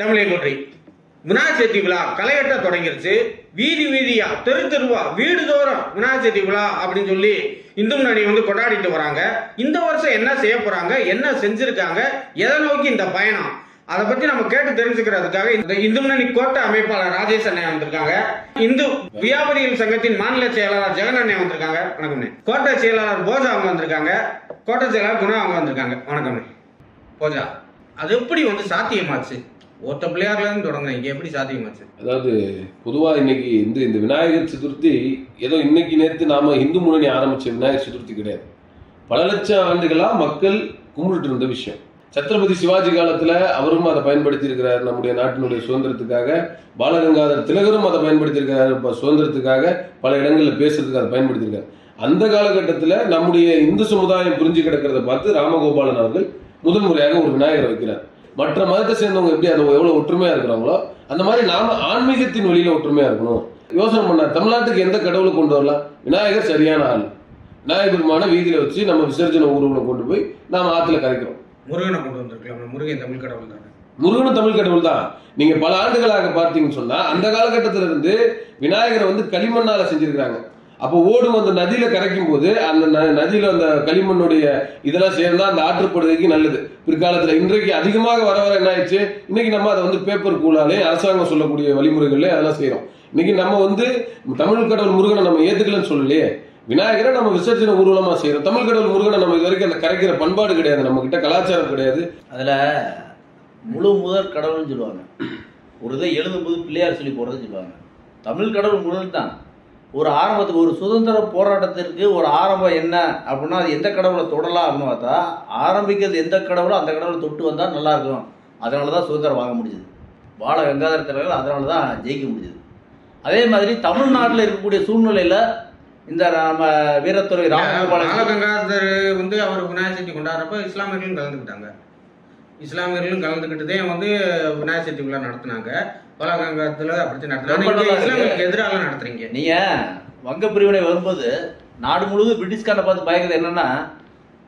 தமிழை போற்றி. விநாயகர் சதுர்த்தி விழா களையட்ட தொடங்கிருச்சு. வீதி வீதியா தெரு தெருவா வீடு தோறும் விநாயகர் சதுர்த்தி விழா அப்படின்னு சொல்லி இந்து முன்னணி வந்து கொண்டாடிட்டு வராங்க. இந்த வருஷம் என்ன செய்ய போறாங்க? என்ன செஞ்சிருக்காங்க? எதை நோக்கி இந்த பயணம்? அதை பத்தி நம்ம கேட்டு தெரிஞ்சுக்கிறதுக்காக இந்த இந்து முன்னணி கோட்டை அமைப்பாளர் ராஜேஷ் அண்ணன் வந்திருக்காங்க. இந்து வியாபாரிகள் சங்கத்தின் மாநில செயலாளர் ஜெகன் அண்ணன் வந்திருக்காங்க. வணக்கம் கோட்டை செயலாளர் போஜா அவங்க வந்திருக்காங்க. கோட்டை செயலாளர் குணா அவங்க வந்திருக்காங்க. வணக்கம் போஜா அது எப்படி வந்து சாத்தியமாச்சு? ஒருத்த பிள்ளையார்லேருந்து இருந்து இங்கே எப்படி சாத்தியமாச்சு அதாவது பொதுவாக இன்னைக்கு இந்த இந்த விநாயகர் சதுர்த்தி ஏதோ இன்னைக்கு நேற்று நாம இந்து முன்னணி ஆரம்பிச்ச விநாயகர் சதுர்த்தி கிடையாது. பல லட்சம் ஆண்டுகளாக மக்கள் கும்பிட்டுட்டு இருந்த விஷயம். சத்ரபதி சிவாஜி காலத்தில் அவரும் அதை பயன்படுத்தி இருக்கிறார் நம்முடைய நாட்டினுடைய சுதந்திரத்துக்காக பாலகங்காதர் திலகரும் அதை பயன்படுத்தியிருக்கிறார். இப்போ சுதந்திரத்துக்காக பல இடங்களில் பேசுறதுக்கு அதை பயன்படுத்தியிருக்காரு. அந்த காலகட்டத்தில் நம்முடைய இந்து சமுதாயம் புரிஞ்சு கிடக்கிறத பார்த்து ராமகோபாலன் அவர்கள் முதல் முறையாக ஒரு விநாயகரை வைக்கிறார். மற்ற மதத்தை சேர்ந்தவங்க எப்படி அதை எவ்வளவு ஒற்றுமையா இருக்கிறாங்களோ அந்த மாதிரி நாம ஆன்மீகத்தின் வழியில ஒற்றுமையா இருக்கணும். யோசனை பண்ணார் தமிழ்நாட்டுக்கு எந்த கடவுளை கொண்டு வரலாம்? விநாயகர் சரியான ஆள். விநாயகர் பெருமான வீதியில வச்சு நம்ம விசர்ஜன ஊர்வலம் கொண்டு போய் நாம ஆத்துல கரைக்கிறோம். முருகனை கொண்டு வந்திருக்கலாம். முருகன் தமிழ் கடவுள் தானே? முருகனும் தமிழ் கடவுள் தான். நீங்க பல ஆண்டுகளாக பார்த்தீங்கன்னு சொன்னா அந்த காலகட்டத்தில இருந்து விநாயகரை வந்து களிமண்ணால செஞ்சிருக்காங்க அப்போ ஓடும் அந்த நதியில கரைக்கும் போது அந்த ந- நதியில அந்த களிமண்ணுடைய இதெல்லாம் சேர்ந்தா அந்த ஆற்றுப்படுகைக்கு நல்லது. பிற்காலத்துல இன்றைக்கு அதிகமாக வர வர என்ன ஆயிடுச்சு? இன்னைக்கு நம்ம அதை வந்து பேப்பர் கூலாலே அரசாங்கம் சொல்லக்கூடிய வழிமுறைகள்ல அதெல்லாம் செய்றோம். இன்னைக்கு நம்ம வந்து தமிழ் கடவுள் முருகனை நம்ம ஏத்துக்கலன்னு சொல்லலையே. விநாயகரை நம்ம விசர்ஜன ஊர்வலமா செய்யறோம் தமிழ் கடவுள் முருகனை நம்ம இது வரைக்கும் அந்த கரைக்கிற பண்பாடு கிடையாது. நம்ம கிட்ட கலாச்சாரம் கிடையாது. அதில் முழு முதற் கடவுள்னு சொல்லுவாங்க. ஒரு இதை எழுதும்போது பிள்ளையார் சொல்லி போடுறதுன்னு சொல்லுவாங்க. தமிழ் கடவுள் முருகன் தான். ஒரு ஆரம்பத்துக்கு ஒரு சுதந்திர போராட்டத்திற்கு ஒரு ஆரம்பம் என்ன அப்படின்னா அது எந்த கடவுளை தொடலாம் அப்படின்னு பார்த்தா ஆரம்பிக்கிறது எந்த கடவுளோ அந்த கடவுளை தொட்டு வந்தால் நல்லா இருக்கும். அதனால தான் சுதந்திரம் வாங்க முடிஞ்சது. பால கங்காதர திலகர் அதனால தான் ஜெயிக்க முடிஞ்சது. அதே மாதிரி தமிழ்நாட்டில் இருக்கக்கூடிய சூழ்நிலையில் இந்த நம்ம வீரத்துறை ராமகோபாலன் பாலகங்காதர் வந்து அவர் விநாயகர் சதுர்த்தி கொண்டாடுறப்ப இஸ்லாமியர்களும் கலந்துக்கிட்டாங்க. இஸ்லாமியர்களும் கலந்துக்கிட்டதே வந்து விநாயகர் சதுர்த்தி விழா நடத்துனாங்க. அப்படி இருக்கு. இஸ்லாமியர்களுக்கு எதிராக நடத்துறீங்க. நீங்க வங்க பிரிவினை வரும்போது நாடு முழுவதும் பிரிட்டிஷ்காரனை பார்த்து பயக்கிறது என்னன்னா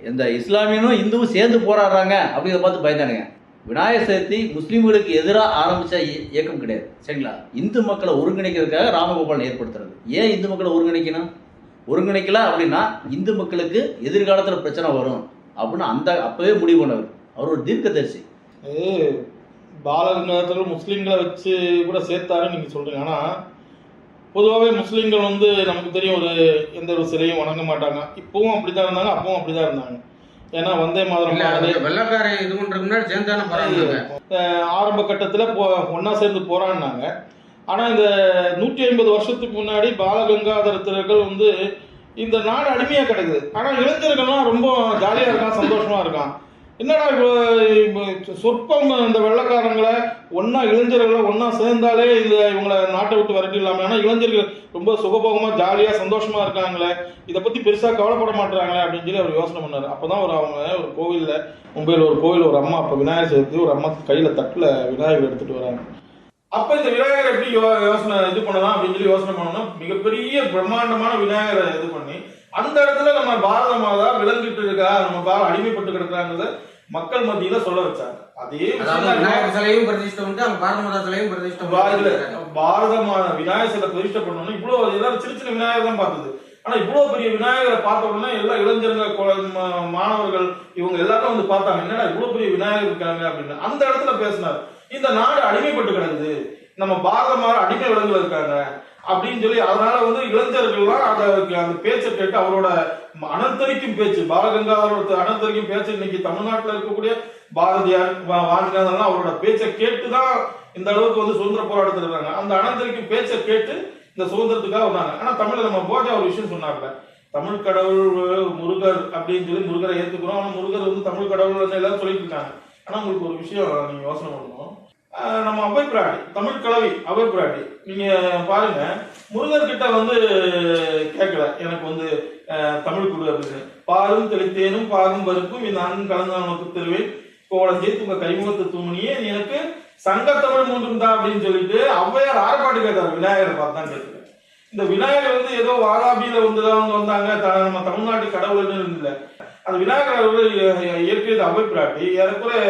இந்த இஸ்லாமியனும் இந்துவும் சேர்ந்து போராடுறாங்க அப்படிங்கிறத பார்த்து பயந்தானுங்க. விநாயகர் சதுர்த்தி முஸ்லீம்களுக்கு எதிராக ஆரம்பிச்ச இய- இயக்கம் கிடையாது. சரிங்களா? இந்து மக்களை ஒருங்கிணைக்கிறதுக்காக ராமகோபாலன் ஏற்படுத்துறது. ஏன் இந்து மக்களை ஒருங்கிணைக்கணும்? ஒருங்கிணைக்கல அப்படின்னா இந்து மக்களுக்கு எதிர்காலத்தில் பிரச்சனை வரும் அப்படின்னு அந்த அப்பவே முடிவு பண்ணவர். அவர் ஒரு தீர்க்கதரிசி. பாலகங்காதர்கள் முஸ்லீம்களை வச்சு கூட சேர்த்தாருன்னு நீங்கள் சொல்றீங்க. ஆனால் பொதுவாகவே முஸ்லீம்கள் வந்து நமக்கு தெரியும் ஒரு எந்த ஒரு சிலையும் வணங்க மாட்டாங்க. இப்பவும் அப்படிதான் இருந்தாங்க அப்பவும் அப்படிதான் இருந்தாங்க. ஏன்னா வந்தே மாதிரம் அது வெள்ளக்காரன் இது பண்றதுக்கு முன்னாடி சேர்ந்தானே ஆரம்ப கட்டத்தில் போ ஒன்றா சேர்ந்து போராடினாங்க. ஆனால் இந்த நூற்றி ஐம்பது வருஷத்துக்கு முன்னாடி பாலகங்காதர வந்து இந்த நாடு அடிமையாக கிடக்குது. ஆனால் இளைஞர்கள்லாம் ரொம்ப ஜாலியாக இருக்கான் சந்தோஷமா இருக்கான். என்னடா இப்போ சொற்பம் இந்த வெள்ளக்காரங்களை ஒன்றா இளைஞர்களை ஒன்றா சேர்ந்தாலே இந்த இவங்களை நாட்டை விட்டு விரட்டிடலாமே ஆனால் இளைஞர்கள் ரொம்ப சுகபோகமாக ஜாலியாக சந்தோஷமாக இருக்காங்களே இதை பற்றி பெருசாக கவலைப்பட மாட்டுறாங்களே அப்படின்னு சொல்லி அவர் யோசனை பண்ணார். அப்போ தான் ஒரு அவங்க ஒரு கோவிலில் மும்பையில் ஒரு கோவில் ஒரு அம்மா அப்போ விநாயகர் சதுர்த்தி ஒரு அம்மா கையில் தட்டில் விநாயகர் எடுத்துகிட்டு வராங்க. அப்போ இந்த விநாயகர் எப்படி யோ யோசனை இது பண்ணலாம் அப்படின்னு சொல்லி யோசனை பண்ணோம்னா மிகப்பெரிய பிரம்மாண்டமான விநாயகரை இது பண்ணி அந்த இடத்துல நம்ம பாரத மாதா விளங்கிட்டு இருக்கா நம்ம பாரம் அடிமைப்பட்டு கிடக்குறாங்கிறத மக்கள் மத்தியில சொல்ல வச்சாங்க. அதே விநாயகர் சிலையும் பிரதிஷ்டை வந்து அவங்க பாரத மாதா சிலையும் பிரதிஷ்டை பாரத பண்ணிருக்காங்க. பாரத மா- விநாயகர் சிலை பிரதிஷ்டை பண்ணணும் இவ்வளவு எல்லாரும் சின்ன சின்ன விநாயகர் தான் பார்த்தது. ஆனா இவ்வளவு பெரிய விநாயகரை பார்த்த உடனே எல்லா இளைஞர்கள் மாணவர்கள் இவங்க எல்லாரும் வந்து பார்த்தாங்க. என்னடா இவ்வளவு பெரிய விநாயகர் இருக்காங்க அப்படின்னு. அந்த இடத்துல பேசினார். இந்த நாடு அடிமைப்பட்டு கிடக்குது. நம்ம பாரத மாதிரி அடிமை விலங்குல இருக்காங்க. அப்படின்னு சொல்லி அதனால வந்து இளைஞர்கள்லாம் அதை அந்த பேச்சை கேட்டு அவரோட அனந்தரிக்கும் பேச்சு பாலகங்காதரோட அனந்தரிக்கும் பேச்சு இன்னைக்கு தமிழ்நாட்டில் இருக்கக்கூடிய பாரதியார் வா- அவரோட பேச்சை கேட்டு தான் இந்த அளவுக்கு வந்து சுதந்திர போராட்டத்தில் இருக்காங்க. அந்த அனந்தரிக்கும் பேச்சை கேட்டு இந்த சுதந்திரத்துக்காக வந்தாங்க. ஆனா தமிழ்ல நம்ம போஜா ஒரு விஷயம் சொன்னார்ல தமிழ் கடவுள் முருகர் அப்படின்னு சொல்லி முருகரை ஏத்துக்கிறோம். ஆனா முருகர் வந்து தமிழ் கடவுள் எல்லாரும் சொல்லிட்டு இருக்காங்க. ஆனா உங்களுக்கு ஒரு விஷயம் நீங்க யோசனை பண்ணணும். நம்ம அவை பிராட்டி தமிழ் கலவி அவை பிராட்டி. நீங்க பாருங்க முருகர்கிட்ட வந்து கேட்கல. எனக்கு வந்து தமிழ் குழு அப்படின்னு. பாலும் தெளித்தேனும் பாகும் பருப்பும் இந்த நான்கும் கலந்த நமக்கு தருவேன் கோலஞ்சே உங்க கைமுகத்து தூமணியே நீ எனக்கு சங்கத்தமிழ் மூன்றும் தான் அப்படின்னு சொல்லிட்டு ஔவையார் ஆர்ப்பாட்டு கேட்டார். விநாயகரை பார்த்தான் கேட்கிறேன் இந்த விநாயகர் வந்து ஏதோ வாதாபியில வந்து தான் வந்தாங்க. த- நம்ம தமிழ்நாட்டு கடவுள்னு இல்லை அந்த விநாயகர் அவர்கள் இய- இயற்றியது அவை ஏறக்குறைய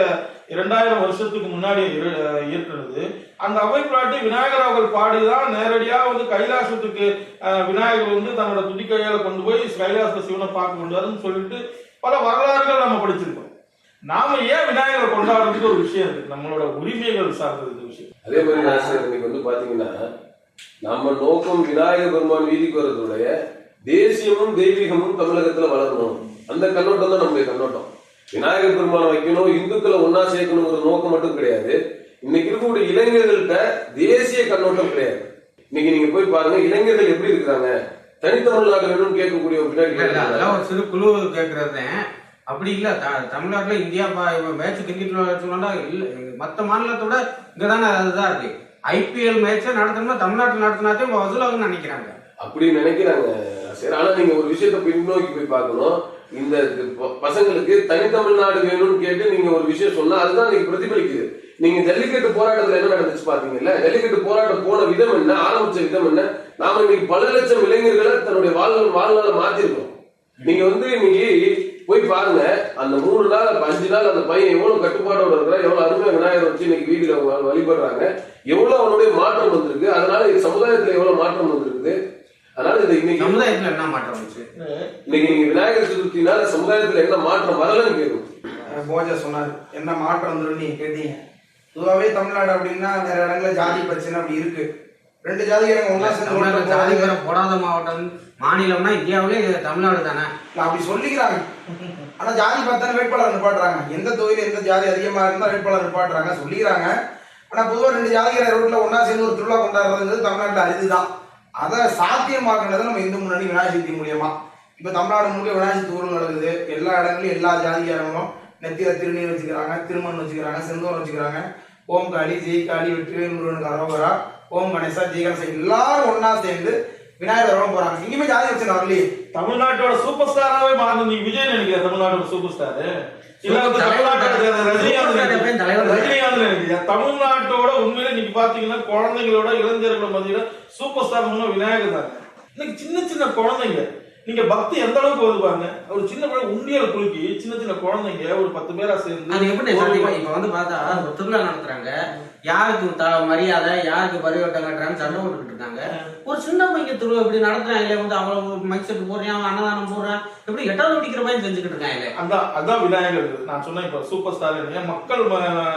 இரண்டாயிரம் வருஷத்துக்கு முன்னாடி இய- இயற்றினது. அந்த அவைப்பிராட்டி விநாயகர் அவர்கள் பாடிதான் நேரடியா வந்து கைலாசத்துக்கு அஹ், விநாயகர் வந்து தன்னோட துடிக்கையால கொண்டு போய் கைலாச சிவனை பார்க்க கொண்டாருன்னு சொல்லிட்டு பல வரலாறுகள் நம்ம படிச்சிருக்கோம். நாம ஏன் விநாயகரை கொண்டாடுறதுக்கு ஒரு விஷயம் இருக்கு? நம்மளோட உரிமைகள் சார்ந்தது இந்த விஷயம். அதே மாதிரி நாசர் இன்னைக்கு வந்து பாத்தீங்கன்னா நம்ம நோக்கம் விநாயகர் பெருமான் வீதிக்கு வரதுடைய தேசியமும் தெய்வீகமும் தமிழகத்துல வளரணும். அந்த கண்ணோட்டம் தான் நம்முடைய கண்ணோட்டம். விநாயகர் பெருமானை வைக்கணும் இந்துக்களை ஒன்னா சேர்க்கணுங்கிற நோக்கம் மட்டும் கிடையாது. இன்னைக்கு இருக்கக்கூடிய இளைஞர்கள்ட்ட தேசிய கண்ணோட்டம் கிடையாது. இன்னைக்கு நீங்க போய் பாருங்க இளைஞர்கள் எப்படி இருக்கிறாங்க? தனித்தமிழ்நாடு வேணும்னு கேட்கக்கூடிய அதெல்லாம் ஒரு சிறு குழு கேட்கறது அப்படி இல்ல தமிழ்நாட்டுல இந்தியா மேட்ச் கிரிக்கெட் சொன்னா இல்ல மத்த மாநிலத்தோட இங்கதானே அதுதான் இருக்கு ஐபிஎல் மேட்சை நடத்தணும்னா தமிழ்நாட்டில் நடத்தினாதே வசூலாகும்னு நினைக்கிறாங்க. அப்படி நினைக்கிறாங்க. சரி ஆனா நீங்க ஒரு விஷயத்தை பின்னோக்கி போய் பார்க்கணும். இந்த ப- பசங்களுக்கு தனித்தமிழ்நாடு வேணும்னு கேட்டு நீங்க ஒரு விஷயம் சொன்னா அதுதான் நீங்க பிரதிபலிக்குது. நீங்க ஜல்லிக்கட்டு போராட்டத்துல என்ன நடந்துச்சு பாத்தீங்கல்ல? ஜல்லிக்கட்டு போராட்டம் போன விதம் என்ன? ஆரம்பிச்ச விதம் என்ன? நாம இன்னைக்கு பல லட்சம் இளைஞர்களை தன்னுடைய வாழ்நாள் வாழ்நாள மாத்திருக்கோம். நீங்க வந்து இன்னைக்கு போய் பாருங்க அந்த மூணு நாள் அஞ்சு நாள் அந்த பையன் எவ்வளவு கட்டுப்பாடோட இருக்கிறா எவ்வளவு அருமையா விநாயகர் வச்சு இன்னைக்கு வீட்டுல அவங்க வழிபடுறாங்க எவ்வளவு அவனுடைய மாற்றம் வந்திருக்கு அதனால சமுதாயத்துல எவ்வளவு மாற்றம் வந்திருக்குது அதனால இது இன்னைக்கு சமுதாயத்துல என்ன மாற்றம் வந்துச்சு? இன்னைக்கு நீங்க விநாயகர் சதுர்த்தினால சமுதாயத்துல என்ன மாற்றம் வரலன்னு கேட்கும் போஜா சொன்னார். என்ன மாற்றம் வந்துடும் நீங்க கேட்டீங்க. பொதுவாகவே தமிழ்நாடு அப்படின்னா நிறைய இடங்கள்ல ஜாதி பிரச்சனை அப்படி இருக்கு. ரெண்டு ஜாதிக்காரங்க ஒன்றா சேர்ந்து ஜாதி. பெற போடாத மாவட்டம் மாநிலம்னா இந்தியாவிலே தமிழ்நாடு தானே? அப்படி சொல்லிக்கிறாங்க. ஆனா ஜாதி பார்த்தா வேட்பாளர் நிப்பாட்டுறாங்க. எந்த தொகுதியில எந்த ஜாதி அதிகமா இருந்தா வேட்பாளர் நிப்பாட்டுறாங்க சொல்லிக்கிறாங்க. ஆனா பொதுவா ரெண்டு ஜாதிக்கார ரோட்ல ஒண்ணா சேர்ந்து ஒரு திருவிழா கொண்டாடுறதுங்கிறது தமிழ்நாட்டுல அரிதுதான். அதை சாத்தியமாக்குறது நம்ம இந்து முன்னணி விநாயகர் மூலியமா. இப்போ தமிழ்நாடு முழுக்க விநாயகர் தூரம் நடக்குது. எல்லா இடங்களையும் எல்லா ஜாதிகாரங்களும் நெத்தியில திருநீர் வச்சுக்கிறாங்க திருமண் வச்சுக்கிறாங்க செந்தூரம் வச்சுக்கிறாங்க. ஓம் காளி ஜெய் காளி வெற்றி முருகனுக்கு அரோகரா ஓம் கணேசா ஜெய் கணேசா எல்லாரும் ஒன்னா சேர்ந்து விநாயகர் வரம் போறாங்க. இங்கேயுமே ஜாதி பிரச்சனை வரலையே. தமிழ்நாட்டோட சூப்பர் ஸ்டாராகவே மாறணும் நீ விஜய் நினைக்கிற தமிழ்நாட்டோட சூப்பர் ஸ்டார் தமிழ்நாட்டோட தான். உண்மையில நீங்க பாத்தீங்கன்னா குழந்தைங்களோட இளைஞர்களோட மத்தியில சூப்பர் ஸ்டார் முன்ன விநாயகர் தாங்க இன்னைக்கு சின்ன சின்ன குழந்தைங்க. நீங்க பக்தி எந்த அளவுக்கு வருது பாருங்க ஒரு சின்ன பிள்ளை உண்டியல் குலுக்கி சின்ன சின்ன குழந்தைங்க ஒரு பத்து பேரா சேர்ந்து அது எப்படி சாத்தியமா? இப்ப வந்து பார்த்தா ஒரு திருவிழா நடத்துறாங்க. யாருக்கு மரியாதை யாருக்கு பரிவட்டம் கட்டுறாங்க சண்டை போட்டுக்கிட்டு இருக்காங்க. ஒரு சின்ன பையன் திருவிழா இப்படி நடத்துறாங்களே வந்து அவ்வளவு மைக் செட் போடுறான் அன்னதானம் போடுறான் எப்படி எட்டாவது படிக்கிற பையன் செஞ்சுக்கிட்டு இருக்காங்களே அதான் அதான் விநாயகர் நான் சொன்னேன் இப்ப சூப்பர் ஸ்டார் மக்கள்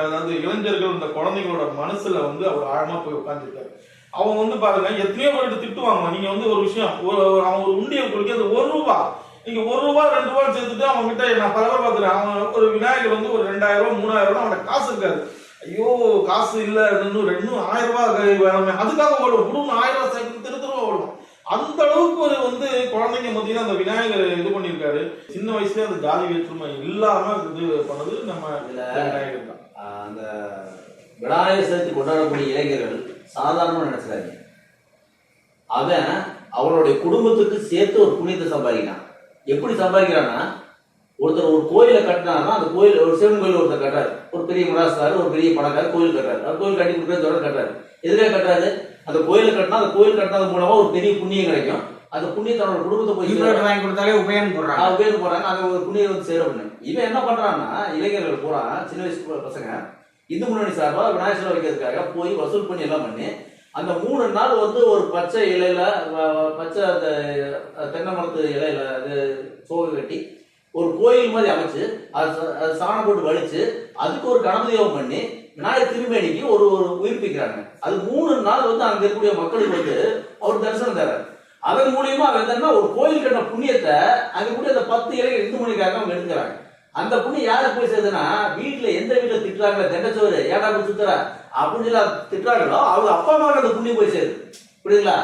அதாவது இளைஞர்கள் இந்த குழந்தைங்களோட மனசுல வந்து அவர் ஆழமா போய் உட்கார்ந்துருக்காரு. அவங்க வந்து பாருங்க எத்தனையோ பேருக்கு திட்டுவாங்க நீங்க வந்து ஒரு விஷயம் ஒரு அவன் ஒரு உண்டியல் கொடுக்க அது ஒரு ரூபா. நீங்க ஒரு ரூபா ரெண்டு ரூபா சேர்த்துட்டு அவங்க கிட்ட நான் பல பேர் பார்த்துறேன் அவன் ஒரு விநாயகர் வந்து ஒரு ரெண்டாயிரம் ரூபாய் மூணாயிரம் ரூபாய் அவன் காசு இருக்காது. ஐயோ காசு இல்ல இன்னும் ரெண்டு ஆயிரம் ரூபாய் வேணுமே. அதுக்காக ஓடுவோம். குடும்பம் ஆயிரம் ரூபாய் சேர்த்து திரு திரும்ப ஓடுவோம். அந்த அளவுக்கு ஒரு வந்து குழந்தைங்க மத்தியில அந்த விநாயகர் இது பண்ணியிருக்காரு. சின்ன வயசுல அந்த ஜாதி வேற்றுமை இல்லாம இது பண்ணது நம்ம விநாயகர் தான். அந்த விநாயகர் சதுர்த்தி கொண்டாடக்கூடிய இளைஞர்கள் சாதாரணமா நினைச்சிடாதீங்க. அவன் அவனுடைய குடும்பத்துக்கு சேர்த்து ஒரு புண்ணியத்தை சம்பாதிக்கிறான். எப்படி சம்பாதிக்கிறான்னா ஒருத்தர் ஒரு கோயிலை கட்டினாருன்னா அந்த கோயில் ஒரு சிவன் கோயில் ஒருத்தர் கட்டுறாரு. ஒரு பெரிய முராஸ்கார் ஒரு பெரிய பணக்காரர் கோயில் கட்டுறாரு. அந்த கோயில் கட்டி கொடுக்குறது கட்டுறாரு. எதுக்காக கட்டுறாரு? அந்த கோயிலை கட்டினா அந்த கோயில் கட்டினது மூலமா ஒரு பெரிய புண்ணியம் கிடைக்கும். அந்த புண்ணியத்தை அவனோட குடும்பத்தை போய் வாங்கி கொடுத்தாலே உபயோகம் போடுறாங்க. பேர் போறாங்க அங்க ஒரு புண்ணியம் வந்து சேர இவன் என்ன பண்றான்னா இளைஞர்கள் பூரா சின்ன வயசு பசங்க இந்து முன்னணி சார்பாக விநாயகர் சிலை வைக்கிறதுக்காக போய் வசூல் பண்ணி எல்லாம் பண்ணி அந்த மூணு நாள் வந்து ஒரு பச்சை இலையில பச்சை அந்த தென்னை மரத்து இலையில அது சோகை கட்டி ஒரு கோயில் மாதிரி அமைச்சு அது அது சாணம் போட்டு வலிச்சு அதுக்கு ஒரு கணபதி பண்ணி விநாயகர் திருமேனிக்கு ஒரு ஒரு உயிர்ப்பிக்கிறாங்க. அது மூணு நாள் வந்து அங்க இருக்கக்கூடிய மக்களுக்கு வந்து அவர் தரிசனம் தர்றாரு. அதன் மூலியமா அவர் என்னன்னா ஒரு கோயில் கட்டின புண்ணியத்தை அங்க கூட அந்த பத்து இலைகள் இந்து மணிக்காக அவங்க எடுக்கிறாங்க அந்த புண்ணு யாருக்கு போய் சேருதுன்னா வீட்டுல எந்த வீட்டுல திட்டுறாங்களே தெண்டச்சோறு ஏடா போய் சுத்துறா? அப்படின்னு சொல்லி திட்டுறாங்களோ அவங்க அப்பா அம்மா அந்த புண்ணியம் போய் சேருது. புரியுதுங்களா?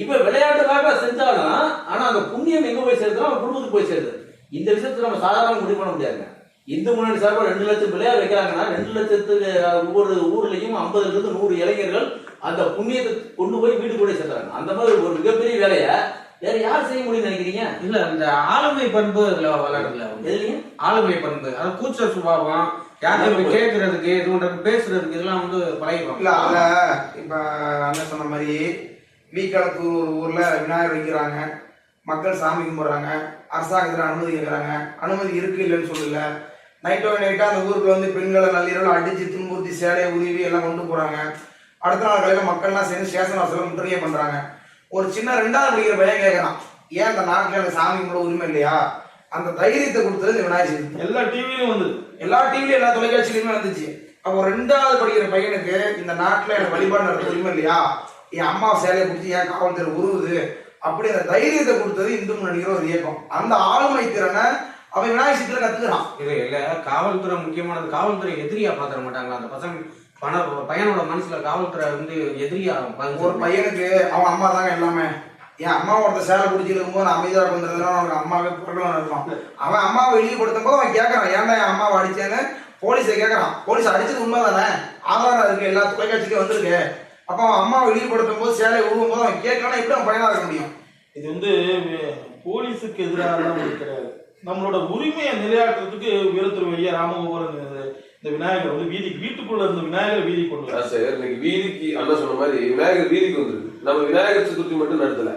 இப்ப விளையாட்டுக்காக செஞ்சாலும் ஆனா அந்த புண்ணியம் எங்க போய் சேருதுன்னா அவன் குடும்பத்துக்கு போய் சேருது. இந்த விஷயத்தை நம்ம சாதாரண முடிவு பண்ண முடியாதுங்க. இந்து முன்னணி சார்பாக ரெண்டு லட்சம் பிள்ளையார் வைக்கிறாங்கன்னா ரெண்டு லட்சத்துக்கு ஒவ்வொரு ஊர்லயும் ஐம்பதுல இருந்து நூறு இளைஞர்கள் அந்த புண்ணியத்தை கொண்டு போய் வீடு கூட சேர்த்துறாங்க. அந்த மாதிரி ஒரு மிகப்பெரிய வேலையை வேற யார் செய்ய முடியும்னு நினைக்கிறீங்க? இல்ல இந்த ஆளுமை பண்பு இதுல வளரல எதுலயும் ஆளுமை பண்பு. அது கூச்ச சுபாவம் யாரும் கேட்கறதுக்கு இது பண்றதுக்கு பேசுறதுக்கு இதெல்லாம் வந்து இல்ல பழகிடுவாங்க அதுல இப்ப அண்ணன் சொன்ன மாதிரி வீக்களத்தூர் ஒரு ஊர்ல விநாயகர் வைக்கிறாங்க. மக்கள் சாமி கும்பிட்றாங்க. அரசாங்கத்தில் அனுமதி கேட்குறாங்க அனுமதி இருக்கு இல்லைன்னு சொல்லல. நைட்டோ நைட்டாக அந்த ஊருக்குள்ள வந்து பெண்களை நள்ளிரவில் அடித்து துன்புறுத்தி சேலையை உருவி எல்லாம் கொண்டு போகிறாங்க அடுத்த நாள் காலையில் மக்கள்லாம் சேர்ந்து ஸ்டேஷன் வாசலில் முற்றுகை பண்ணுறாங்க ஒரு சின்ன ரெண்டாவது படிக்கிற பையன் கேட்குறான் ஏன் அந்த நாட்டில் எனக்கு சாமி கும்பிட உரிமை இல்லையா? அந்த தைரியத்தை கொடுத்தது இந்த விநாயகர் சதுர்த்தி எல்லா டிவிலையும் வந்து. எல்லா டிவிலையும் எல்லா தொலைக்காட்சியிலுமே வந்துச்சு. அப்போ ரெண்டாவது படிக்கிற பையனுக்கு இந்த நாட்டில் எனக்கு வழிபாடு நடத்த உரிமை இல்லையா? என் அம்மா சேலையை பிடிச்சி ஏன் காவல்துறை உருவுது? அப்படி அந்த தைரியத்தை கொடுத்தது இந்து முன்னணிகிற ஒரு இயக்கம். அந்த ஆளுமை திறனை அவன் விநாயகர் சதுர்த்தியில கத்துக்கிறான். இது இல்ல காவல்துறை முக்கியமானது காவல்துறை எதிரியா பாத்திர மாட்டாங்களா? அந்த பசங்க பண பையனோட மனசுல காவல்துறை வந்து எதிரியா ஒரு பையனுக்கு அவன் அம்மா தாங்க எல்லாமே. என் அம்மா ஒருத்த சேலை பிடிச்சி இருக்கும்போது நான் அமைதியாக கொண்டிருந்தேன் அவனுக்கு அம்மாவே புறக்கலாம் இருப்பான் அவன் அம்மாவை இழிவுபடுத்தும் போது அவன் கேட்கறான் ஏன்டா என் அம்மாவை அடிச்சேன்னு? போலீஸை கேட்கறான் போலீஸ் அடிச்சது உண்மை தானே ஆதாரம் இருக்கு எல்லா தொலைக்காட்சிக்கும் வந்திருக்கு. அப்போ அவன் அம்மாவை இழிவுபடுத்தும் போது சேலை உருவும் போது அவன் கேட்கணும் எப்படி அவன் பயனா இருக்க முடியும்? இது வந்து போலீஸுக்கு எதிராக ஒரு கிடையாது. நம்மளோட உரிமையை நிலையாட்டுறதுக்கு வீரத்துறை வழியா ராமகோபுரம் இந்த- விநாயகர் வந்து வீதிக்கு வீட்டுக்குள்ள இருந்த விநாயகர் வீதி கொண்டு வர சார். இன்னைக்கு வீதிக்கு அண்ணா சொன்ன மாதிரி விநாயகர் வீதிக்கு வந்துருக்கு. நம்ம விநாயகர் சதுர்த்தி மட்டும் நடத்தல.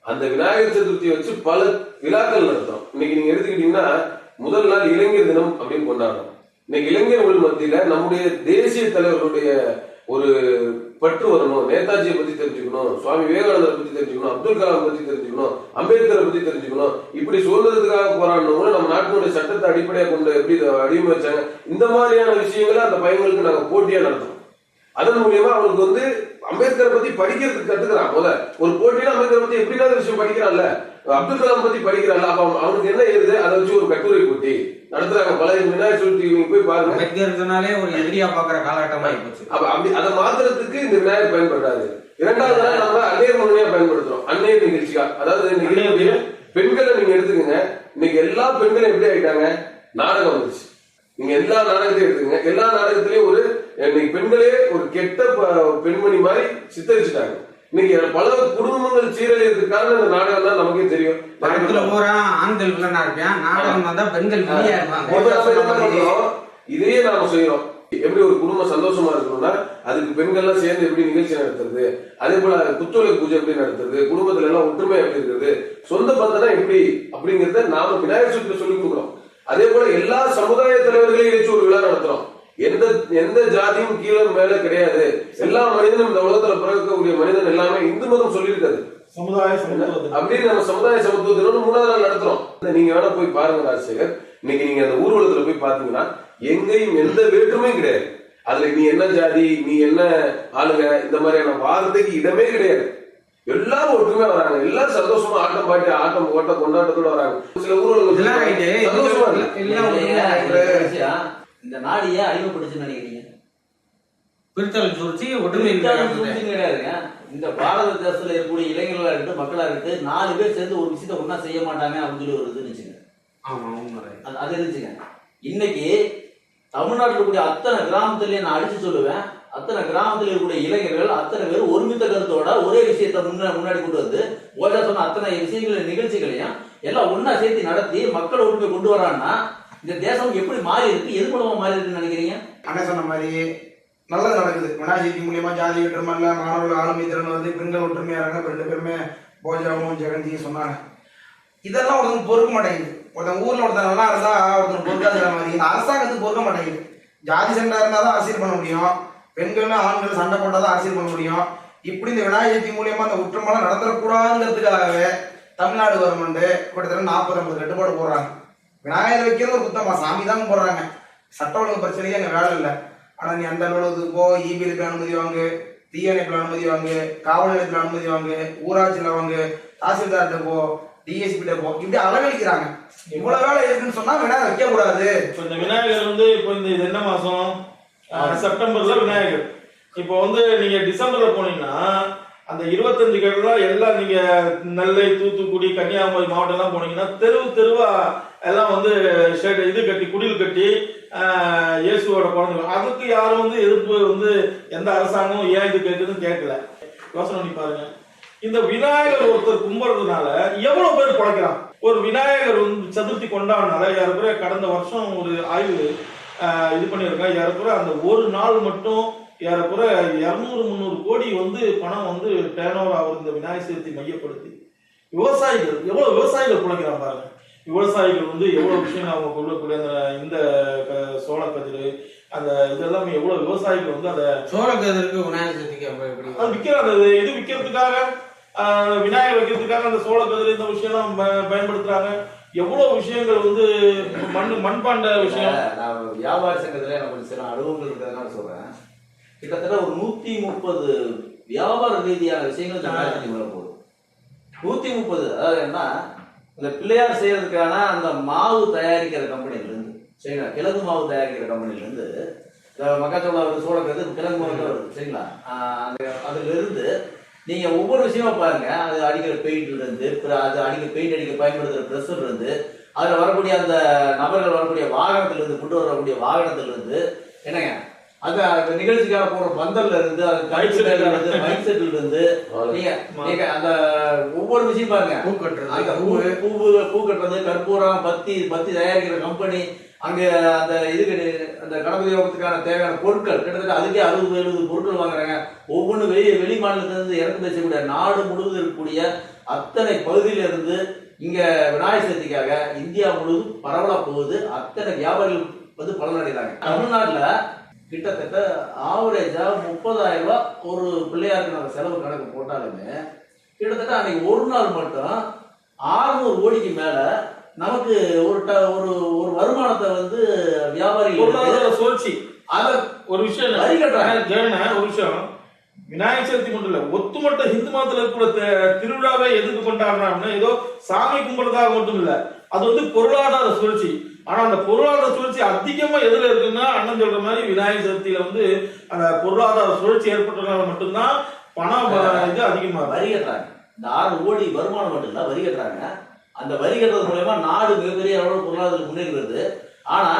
அந்த விநாயகர் சதுர்த்தியை வச்சு பல விழாக்கள் நடத்துறோம் இன்னைக்கு நீங்க எடுத்துக்கிட்டீங்கன்னா முதல் நாள் இளைஞர் தினம் அப்படின்னு கொண்டாடுறோம். இன்னைக்கு இளைஞர்கள் மத்தியில நம்முடைய தேசிய தலைவர்களுடைய ஒரு பற்று வரணும் நேதாஜியை பத்தி தெரிஞ்சுக்கணும் சுவாமி விவேகானந்தரை பத்தி தெரிஞ்சுக்கணும் அப்துல் கலாம் பத்தி தெரிஞ்சுக்கணும் அம்பேத்கரை பத்தி தெரிஞ்சுக்கணும். இப்படி சுதந்திரத்துக்காக போராடணும்னு நம்ம நாட்டினுடைய சட்டத்தை அடிப்படையாக கொண்டு எப்படி அடிமை வச்சாங்க? இந்த மாதிரியான விஷயங்களை அந்த பையன்களுக்கு நாங்க போட்டியா நடத்துறோம். அதன் மூலியமா அவனுக்கு வந்து அம்பேத்கரை பத்தி படிக்கிறதுக்கு கத்துக்கிறான் முதல்ல. ஒரு போட்டியில அம்பேத்கரை பத்தி எப்படினாலும் விஷயம் படிக்கிறான்ல. அப்துல் கலாம் பத்தி படிக்கிறான்ல அப்ப அவன் அவனுக்கு என்ன ஏறுது அதை வச்சு ஒரு கட்டுரை போட்டி. நடத்துறாங்க. பல விநாயகர் சதுர்த்தி போய் பாருங்க. அம்பேத்கர் சொன்னாலே ஒரு எதிரியா பாக்குற காலகட்டமா போச்சு. அப்ப அப்படி அதை மாத்துறதுக்கு இந்த விநாயகர் பயன்படுறாரு. இரண்டாவது நாள் நம்ம அன்னையர் முறையா பயன்படுத்துறோம். அன்னையர் நிகழ்ச்சியா. அதாவது இன்னைக்கு பெண்களை நீங்க எடுத்துக்கங்க. இன்னைக்கு எல்லா பெண்களும் எப்படி ஆயிட்டாங்க? நாடகம் வந்துச்சு. நீங்க எல்லா நாடகத்தையும் எடுத்துக்கங்க. எல்லா நாடகத்திலயும் ஒரு இன்னைக்கு பெண்களே ஒரு கெட்ட பெண்மணி மாதிரி சித்தரிச்சுட்டாங்க. இன்னைக்கு பல குடும்பங்கள் சீரழியறதுக்கு காரணம் இந்த நாடகம் தான் நமக்கே தெரியும். படத்துல பூரா ஆண்கள் வில்லனா இருப்பான் நாடகம் வந்தா பெண்கள் வெளியா இருப்பாங்க? இதையே நாம செய்யறோம் எப்படி ஒரு குடும்பம் சந்தோஷமா இருக்கணும்னா அதுக்கு பெண்கள்லாம் சேர்ந்து எப்படி நிகழ்ச்சி நடத்துறது? அதே போல குத்துவிளக்கு பூஜை எப்படி நடத்துறது? குடும்பத்துல எல்லாம் ஒற்றுமை எப்படி இருக்கிறது சொந்த பந்தனா எப்படி? அப்படிங்கறத நாம விநாயகர் சதுர்த்தி சொல்லி கொடுக்குறோம். அதே போல எல்லா சமுதாய தலைவர்களையும் வச்சு ஒரு விழா நடத்துறோம். எந்த எந்த ஜாதியும் கீழே மேல கிடையாது எல்லா மனிதனும் இந்த உலகத்துல பிறக்கக்கூடிய மனிதன் எல்லாமே இந்து மதம் சொல்லியிருக்காது சமுதாய அப்படின்னு நம்ம சமுதாய சமத்துவ தினம் மூணாவது நாள் நடத்துறோம் நீங்க வேணா போய் பாருங்க ராஜசேகர் இன்னைக்கு நீங்க அந்த ஊர்வலத்துல போய் பாத்தீங்கன்னா எங்கேயும் எந்த வேற்றுமையும் கிடையாது அதுல நீ என்ன ஜாதி நீ என்ன ஆளுங்க இந்த மாதிரியான வார்த்தைக்கு இடமே கிடையாது எல்லாரும் ஒற்றுமையா வராங்க எல்லாரும் சந்தோஷமா ஆட்டம் பாட்டி ஆட்டம் ஓட்டம் கொண்டாட்டத்தோட வராங்க சில ஊர்வலங்கள் சந்தோஷமா இருக்கு இந்த நாடு ஏன் அழிவுபடுச்சுன்னு நினைக்கிறீங்க? பிரித்தல் சுருச்சி ஒற்றுமை கிடையாதுங்க இந்த பாரத தேசத்துல இருக்கக்கூடிய இளைஞர்களா இருக்கட்டும் மக்களா இருக்கட்டும் நாலு பேர் சேர்ந்து ஒரு விஷயத்தை ஒண்ணா செய்ய மாட்டாங்க அப்படின்னு சொல்லி ஒரு இது இருந்துச்சுங்க அது அது இருந்துச்சுங்க இன்னைக்கு தமிழ்நாட்டில் இருக்கக்கூடிய அத்தனை கிராமத்துலயும் நான் அடிச்சு சொல்லுவேன். அத்தனை கிராமத்தில் இருக்கக்கூடிய இளைஞர்கள் அத்தனை பேர் ஒருமித்த கருத்தோட ஒரே விஷயத்தை முன்ன முன்னாடி கொண்டு வந்து ஓஜா சொன்ன அத்தனை விஷயங்கள் நிகழ்ச்சிகளையும் எல்லாம் ஒண்ணா சேர்த்து நடத்தி மக்கள் ஒற்றுமை கொண்டு வரான்னா இந்த தேசம் எப்படி மாறி இருக்கு எது மூலமா மாறி இருக்குன்னு நினைக்கிறீங்க? அண்ணன் சொன்ன மாதிரி நல்லது நடக்குது. விநாயகர் மூலியமா ஜாதி ஒற்றுமை இல்லை மாணவர்கள் ஆளுமை திறன் வந்து பெண்கள் ஒற்றுமையா இருக்காங்க. ரெண்டு பேருமே போஜாவும் ஜெகந்தியும் சொன்னாங்க. இதெல்லாம் ஒருத்தன் பொறுக்க மாட்டேங்குது. ஒருத்தன் ஊர்ல ஒருத்தன் நல்லா இருந்தா ஒருத்தன் பொறுக்காத மாதிரி. இந்த அரசாங்கத்துக்கு பொறுக்க மாட்டேங்குது. ஜாதி சண்டை இருந்தா தான் அரசியல் பண்ண முடியும். பெண்கள் ஆண்கள் சண்டை போட்டா தான் அரசியல் பண்ண முடியும். இப்படி இந்த விநாயகர் சதுர்த்தி மூலியமா அந்த ஒற்றுமெல்லாம் நடத்தக்கூடாதுங்கிறதுக்காகவே தமிழ்நாடு கவர்மெண்ட் கிட்டத்தட்ட நாற்பது ஐம்பது கட்டுப்பாடு போடுறாங்க. விநாயகர் வைக்கிறது ஒரு குத்தமா? சாமி தான் போடுறாங்க சட்ட ஒழுங்கு பிரச்சனையே அங்கே வேலை இல்லை. ஆனால் நீ அந்த அலுவலகத்துக்கு போ இபிஎலுக்கு அனுமதி வாங்கு தீயணைப்பில் அனுமதி வாங்கு காவல் நிலையத்தில் அனுமதி வாங்கு ஊராட்சியில் வாங்கு தாசில்தார்கிட்ட போ டிஎஸ்பிட்ட போ இப்படி அளவழிக்கிறாங்க இவ்வளவு வேலை இருக்குன்னு சொன்னா விநாயகர் வைக்க கூடாது. இந்த விநாயகர் வந்து இப்போ இந்த இது என்ன மாசம்? செப்டம்பர்ல விநாயகர். இப்போ வந்து நீங்க டிசம்பர்ல போனீங்கன்னா அந்த இருபத்தஞ்சு கடலாம் எல்லாம் நீங்க நெல்லை தூத்துக்குடி கன்னியாகுமரி மாவட்டம் எல்லாம் போனீங்கன்னா தெருவு தெருவா எல்லாம் வந்து ஷெட் இது கட்டி குடில் கட்டி இயேசுவோட குழந்தைங்க அதுக்கு யாரும் வந்து எதிர்ப்பு வந்து எந்த அரசாங்கமும் ஏன் இது கேட்குதுன்னு கேட்கல யோசனை பண்ணி பாருங்க. இந்த விநாயகர் ஒருத்தர் கும்பிடுறதுனால எவ்வளவு பேர் பிழைக்கிறான்? ஒரு விநாயகர் வந்து சதுர்த்தி கொண்டாடினால ஏறக்குறைய கடந்த வருஷம் ஒரு ஆய்வு இது பண்ணியிருக்கா ஏறக்குறைய அந்த ஒரு நாள் மட்டும் ஏறக்குறைய இரநூறு முந்நூறு கோடி வந்து பணம் வந்து டேர்ன் ஓவர் ஆகுது இந்த விநாயகர் சதுர்த்தி மையப்படுத்தி. விவசாயிகள் எவ்வளவு விவசாயிகள் பிழைக்கிறாங்க பாருங்க. விவசாயிகள் வந்து எவ்வளவு விஷயம் அவங்க கொள்ளக்கூடிய அந்த இந்த சோளக்கதிர் அந்த இதெல்லாமே எவ்வளவு விவசாயிகள் வந்து அதை சோழக்கதிருக்கு விநாயகர் சதுர்த்திக்கு அது விற்கிறாங்க அது இது விற்கிறதுக்காக விநாயகர் வைக்கிறதுக்காக அந்த சோளக்கதிர் இந்த விஷயம்லாம் பயன்படுத்துறாங்க. எவ்வளவு விஷயங்கள் வந்து மண் மண்பாண்ட விஷயம். நான் வியாபார சங்கத்துல எனக்கு சில அனுபவங்கள் இருக்கிறதுனால சொல்றேன். கிட்டத்தட்ட ஒரு நூத்தி முப்பது வியாபார ரீதியான விஷயங்கள் இந்த மேரேஜ் போகுது. நூத்தி முப்பது அதாவது என்ன? இந்த பிள்ளையார் செய்யறதுக்கான அந்த மாவு தயாரிக்கிற கம்பெனில இருந்து சரிங்களா? கிழங்கு மாவு தயாரிக்கிற கம்பெனில இருந்து இந்த மக்காச்சோளம் சோளக்கிறது கிழங்கு மாவு வருது சரிங்களா? அந்த அதுல இருந்து நீங்க ஒவ்வொரு விஷயமா பாருங்க. அது அடிக்கிற பெயிண்ட்ல இருந்து அது அடிக்க பெயிண்ட் அடிக்க பயன்படுத்துற ப்ரெஷர்ல இருந்து அதுல வரக்கூடிய அந்த நபர்கள் வரக்கூடிய வாகனத்துல இருந்து கொண்டு வரக்கூடிய வாகனத்துல இருந்து என்னங்க? அந்த அந்த நிகழ்ச்சிக்காக போற பந்தல்ல இருந்து அது மைக் செட்ல இருந்து மைக் செட்ல இருந்து நீங்க அந்த ஒவ்வொரு விஷயம் பாருங்க. பூ கட்டுறது. அந்த பூ பூவு பூ கட்டுறது கற்பூரம் பத்தி பத்தி தயாரிக்கிற கம்பெனி அங்க அந்த இதுக்கு அந்த கணபதி யோகத்துக்கான தேவையான பொருட்கள் கிட்டத்தட்ட அதுக்கே அறுபது எழுபது பொருட்கள் வாங்குறாங்க. ஒவ்வொன்று வெளி வெளி மாநிலத்துல இருந்து இறக்குமதி செய்யக்கூடிய நாடு முழுவதும் இருக்கக்கூடிய அத்தனை பகுதியில இருந்து இங்க விநாயகர் சதுர்த்திக்காக இந்தியா முழுவதும் பரவலா போகுது. அத்தனை வியாபாரிகள் வந்து பலனடைகிறாங்க. தமிழ்நாட்டுல கிட்டத்தட்ட ஆவரேஜா முப்பதாயிரம் ரூபாய் ஒரு பிள்ளையாருக்கு நம்ம செலவு கணக்கு போட்டாலுமே கிட்டத்தட்ட அன்னைக்கு ஒரு நாள் மட்டும் ஆறுநூறு கோடிக்கு மேல நமக்கு ஒரு ட- ஒரு ஒரு வருமானத்தை வந்து வியாபாரிகள் பொருளாதார சுழற்சி அதை ஒரு விஷயம்? வரி கட்டுறாங்க. ஒரு விஷயம் விநாயகர் சதுர்த்தி மட்டும் இல்ல ஒட்டுமொத்த இந்து மதத்துல இருக்கிற திருவிழாவை எதுக்கு கொண்டாடுறாங்கன்னா ஏதோ சாமி கும்பிடுறதாக மட்டும் இல்ல அது வந்து பொருளாதார சுழற்சி ஆனா அந்த பொருளாதார சுழற்சி அதிகமா எதுல இருக்குன்னா அண்ணன் சொல்ற மாதிரி விநாயகர் சதுர்த்தியில வந்து அந்த பொருளாதார சுழற்சி ஏற்பட்டதுனால மட்டும்தான் பணம் இது அதிகமா வரி கட்டுறாங்க. இந்த ஆறு கோடி வருமானம் மட்டும்தான் வரி கட்டுறாங்க. அந்த வரி கட்டுறது மூலயமா நாடு மிகப்பெரிய அளவு பொருளாதாரத்தில் முன்னேறி வருது. ஆனா